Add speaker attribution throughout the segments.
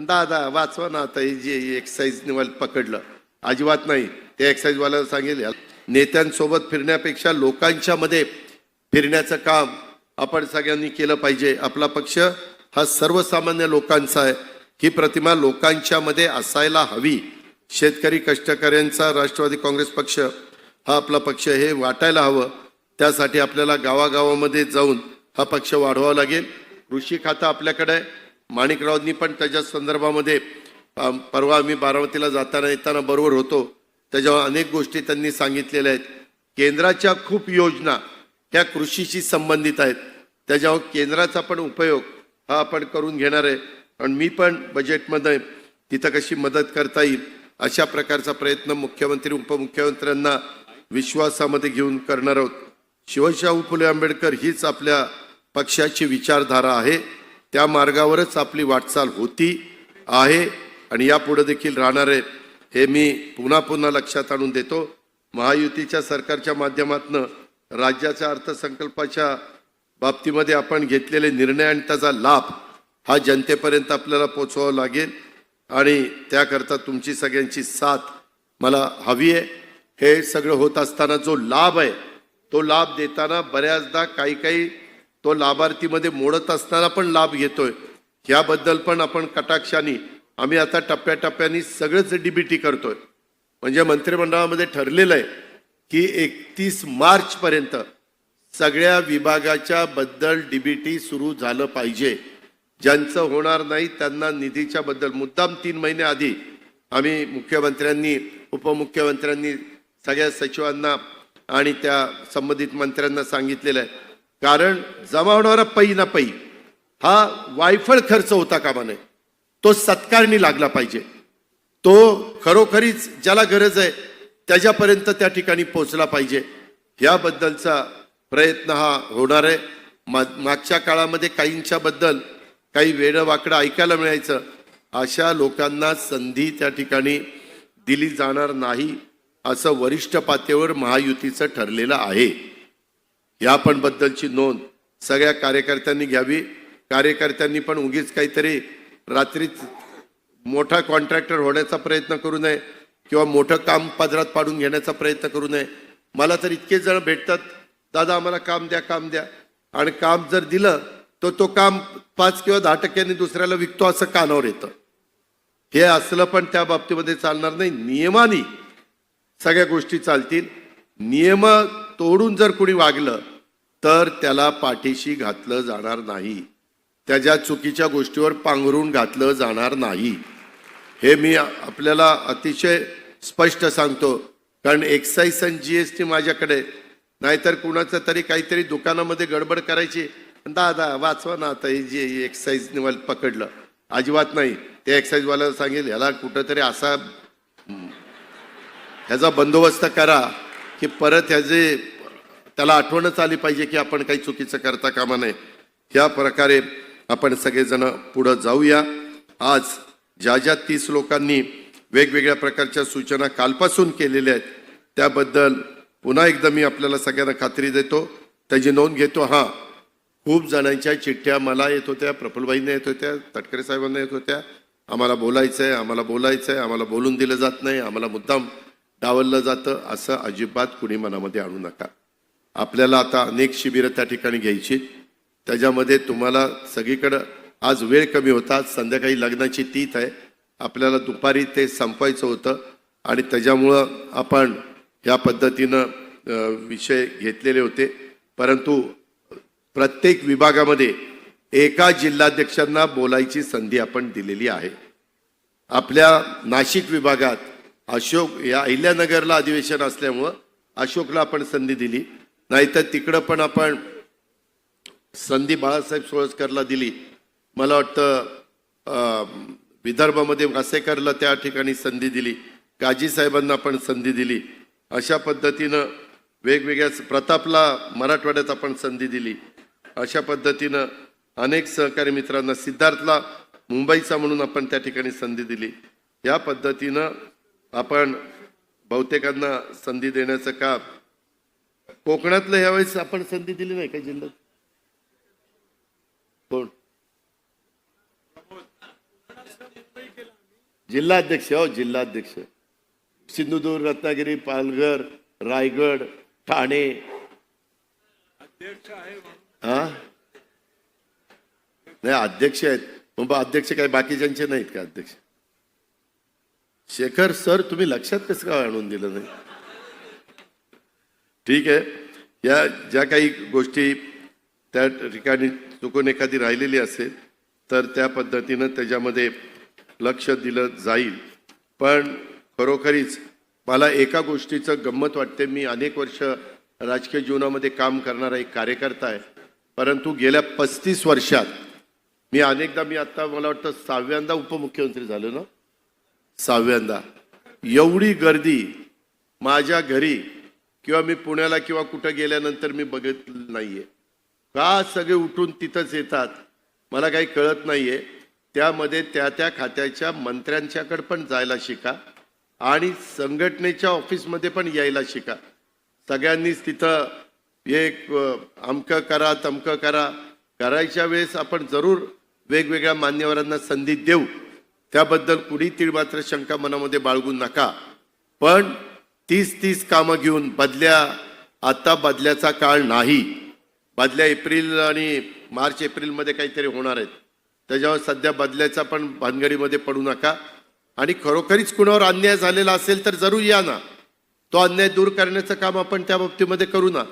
Speaker 1: दादा वाचवा ना आता हे जे एक्सरसाइज पकडलं. अजिबात नाही. ते एक्सरसाइजवाला सांगेल नेत्यांसोबत फिरण्यापेक्षा लोकांच्या मध्ये फिरण्याचं काम आपण सगळ्यांनी केलं पाहिजे. आपला पक्ष हा सर्वसामान्य लोकांचा आहे. ही प्रतिमा लोकांच्या मध्ये असायला हवी. शेतकरी कष्टकऱ्यांचा राष्ट्रवादी काँग्रेस पक्ष हा आपला पक्ष हे वाटायला हवं. त्यासाठी आपल्याला गावागावामध्ये जाऊन हा पक्ष वाढवावा लागेल. कृषी खातं आपल्याकडे आहे. माणिकरावनी पण त्याच्या संदर्भामध्ये परवा आम्ही बारामतीला जाताना येताना बरोबर होतो. त्याच्यावर अनेक गोष्टी त्यांनी सांगितलेल्या आहेत. केंद्राच्या खूप योजना ह्या कृषीशी संबंधित आहेत. त्याच्यावर केंद्राचा पण उपयोग हा आपण करून घेणार आहे. आणि मी पण बजेटमध्ये तिथं कशी मदत करता येईल अशा प्रकारचा प्रयत्न मुख्यमंत्री उपमुख्यमंत्र्यांना विश्वासामध्ये घेऊन करणार आहोत. शिवशाहू फुले आंबेडकर हीच आपल्या पक्षाची विचारधारा आहे. त्या मार्गावरच आपली वाटचाल होती आहे आणि यापुढे देखील राहणार आहे हे मी पुन्हा पुन्हा लक्षात आणून देतो. महायुतीच्या सरकारच्या माध्यमातून राज्याच्या अर्थसंकल्पाच्या बाबतीमध्ये आपण घेतलेले निर्णय आणि त्याचा लाभ हा जनतेपर्यंत आपल्याला पोचवावा लागेल आणि त्याकरता तुमची सगळ्यांची साथ मला हवी आहे. हे सगळं होत असताना जो लाभ आहे तो लाभ देताना बऱ्याचदा काही काही तो लाभार्थीमध्ये मोडत असताना पण लाभ घेतोय. ह्याबद्दल पण आपण कटाक्षाने आम्ही आता टप्प्याटप्प्याने सगळंच डीबीटी करतोय. म्हणजे मंत्रिमंडळामध्ये ठरलेलं आहे की एकतीस मार्चपर्यंत सगळ्या विभागाच्या बद्दल डीबीटी सुरू झालं पाहिजे. ज्यांचं होणार नाही त्यांना निधीच्या बद्दल. मुद्दाम तीन महिने आधी आम्ही मुख्यमंत्र्यांनी उपमुख्यमंत्र्यांनी सगळ्या सचिवांना आणि त्या संबंधित मंत्र्यांना सांगितलेलं आहे. कारण जमा होणारा पै ना पै हा वायफळ खर्च होता कामा नये तो सत्कारणी लागला पाहिजे. तो खरोखरीच ज्याला गरज आहे त्याच्यापर्यंत त्या ठिकाणी पोचला पाहिजे. याबद्दलचा प्रयत्न हा होणार आहे. मा मागच्या काळामध्ये काहींच्याबद्दल काही वेडं वाकडं ऐकायला मिळायचं. अशा लोकांना संधी त्या ठिकाणी दिली जाणार नाही असं वरिष्ठ पातळीवर महायुतीचं ठरलेलं आहे. या पण बद्दलची नोंद सगळ्या कार्यकर्त्यांनी घ्यावी. कार्यकर्त्यांनी पण उगीच काहीतरी रात्रीच मोठा कॉन्ट्रॅक्टर होण्याचा प्रयत्न करू नये किंवा मोठं काम पदरात पाडून घेण्याचा प्रयत्न करू नये. मला तर इतके जण भेटतात दादा आम्हाला काम द्या काम द्या. आणि काम जर दिलं तर तो काम पाच किंवा दहा टक्क्यांनी दुसऱ्याला विकतो असं कानावर येतं. हे असलं पण त्या बाबतीमध्ये चालणार नाही. नियमाने सगळ्या गोष्टी चालतील. नियम तोडून जर कोणी वागलं तर त्याला पाठीशी घातलं जाणार नाही. त्याच्या चुकीच्या गोष्टीवर पांघरून घातलं जाणार नाही. हे मी आपल्याला अतिशय स्पष्ट सांगतो. कारण एक्साईज आणि जी एस टी माझ्याकडे. नाहीतर कुणाचं तरी काहीतरी दुकानामध्ये गडबड करायची. दादा वाचवा ना आता हे जे एक्साईजने मला पकडलं. अजिबात नाही. ते एक्साईज सांगेल ह्याला कुठंतरी असा ह्याचा बंदोबस्त करा की परत ह्याचे त्याला आठवणच आली पाहिजे की आपण काही चुकीचं करता कामा नये. या प्रकारे आपण सगळेजण पुढं जाऊया. आज ज्या ज्या तीस लोकांनी वेगवेगळ्या प्रकारच्या सूचना कालपासून केलेल्या आहेत त्याबद्दल पुन्हा एकदा मी आपल्याला सगळ्यांना खात्री देतो. त्याची नोंद घेतो. हां खूप जणांच्या चिठ्ठ्या मला येत होत्या प्रफुल्लबाईंना येत होत्या तटकरे साहेबांना येत होत्या. आम्हाला बोलायचं आहे आम्हाला बोलायचं आहे आम्हाला बोलून दिलं जात नाही आम्हाला मुद्दाम डावललं जातं असं अजिबात कुणी मनामध्ये आणू नका. आपल्याला आता अनेक शिबिरं त्या ठिकाणी घ्यायची. त्याच्यामध्ये तुम्हाला सगळीकडं आज वेळ कमी होता. संध्याकाळी लग्नाची तीत आहे. आपल्याला दुपारी ते संपवायचं होतं. आणि त्याच्यामुळं आपण या पद्धतीनं विषय घेतलेले होते. परंतु प्रत्येक विभागामध्ये एका जिल्हाध्यक्षांना बोलायची संधी आपण दिलेली आहे. आपल्या नाशिक विभागात अशोक या अहिल्यानगरला अधिवेशन असल्यामुळं अशोकला आपण संधी दिली. नाहीतर तिकडं पण आपण संधी बाळासाहेब सोळसकरला दिली. मला वाटतं विदर्भामध्ये वासेकरला त्या ठिकाणी संधी दिली. काजी साहेबांना पण संधी दिली. अशा पद्धतीनं वेगवेगळ्या प्रतापला मराठवाड्यात आपण संधी दिली. अशा पद्धतीनं अनेक सहकारी मित्रांना सिद्धार्थला मुंबईचा म्हणून आपण त्या ठिकाणी संधी दिली. या पद्धतीनं आपण बहुतेकांना संधी देण्याचं काम कोकणातलं यावेळेस आपण संधी दिली नाही का जिल्ह्यात? कोण? जिल्हाध्यक्ष हो जिल्हाध्यक्ष. सिंधुदुर्ग रत्नागिरी पालघर रायगड ठाणे. हा? नाही अध्यक्ष आहेत. मग अध्यक्ष काय बाकीच्यांचे नाहीत का अध्यक्ष? शेखर सर तुम्ही लक्षात कसं काय आणून दिलं नाही? ठीक आहे. या ज्या काही गोष्टी त्या ठिकाणी चुकून एखादी राहिलेली असेल तर त्या पद्धतीनं त्याच्यामध्ये लक्ष दिलं जाईल. पण खरोखरीच मला एका गोष्टीचं गंमत वाटते. मी अनेक वर्ष राजकीय जीवनामध्ये काम करणारा एक कार्यकर्ता आहे. परंतु गेल्या पस्तीस वर्षात मी अनेकदा मी आत्ता मला वाटतं सहाव्यांदा उपमुख्यमंत्री झालो ना? सहाव्यांदा. एवढी गर्दी माझ्या घरी किंवा मी पुण्याला किंवा कुठं गेल्यानंतर मी बघितलं नाहीये. का सगळे उठून तिथंच येतात? मला काही कळत नाहीये. त्यामध्ये त्या त्या खात्याच्या मंत्र्यांच्याकडे पण जायला शिका आणि संघटनेच्या ऑफिसमध्ये पण यायला शिका. सगळ्यांनीच तिथं एक अमकं करा तमकं करा. करायच्या वेळेस आपण जरूर वेगवेगळ्या मान्यवरांना संधी देऊ. त्याबद्दल कुणी तीळ मात्र शंका मनामध्ये बाळगू नका. पण तीस तीस कामं घेऊन बदल्या आता बदल्याचा काळ नाही. बदल्या एप्रिल आणि मार्च एप्रिलमध्ये काहीतरी होणार आहेत. त्याच्यावर सध्या बदल्याचा पण भानगडीमध्ये पडू नका. आणि खरोखरीच कुणावर अन्याय झालेला असेल तर जरूर या ना. तो अन्याय दूर करण्याचं काम आपण त्या बाबतीमध्ये करू ना.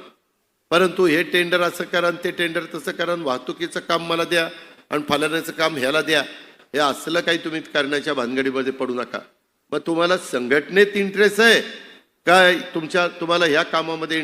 Speaker 1: परंतु हे टेंडर असं करा ते टेंडर तसं करा वाहतुकीचं काम मला द्या आणि फलाण्याचं काम ह्याला द्या. हे असलं काही तुम्ही करण्याच्या भानगडीमध्ये पडू नका. मग तुम्हाला संघटनेत इंटरेस्ट आहे. काय तुमच्या तुम्हाला ह्या कामामध्ये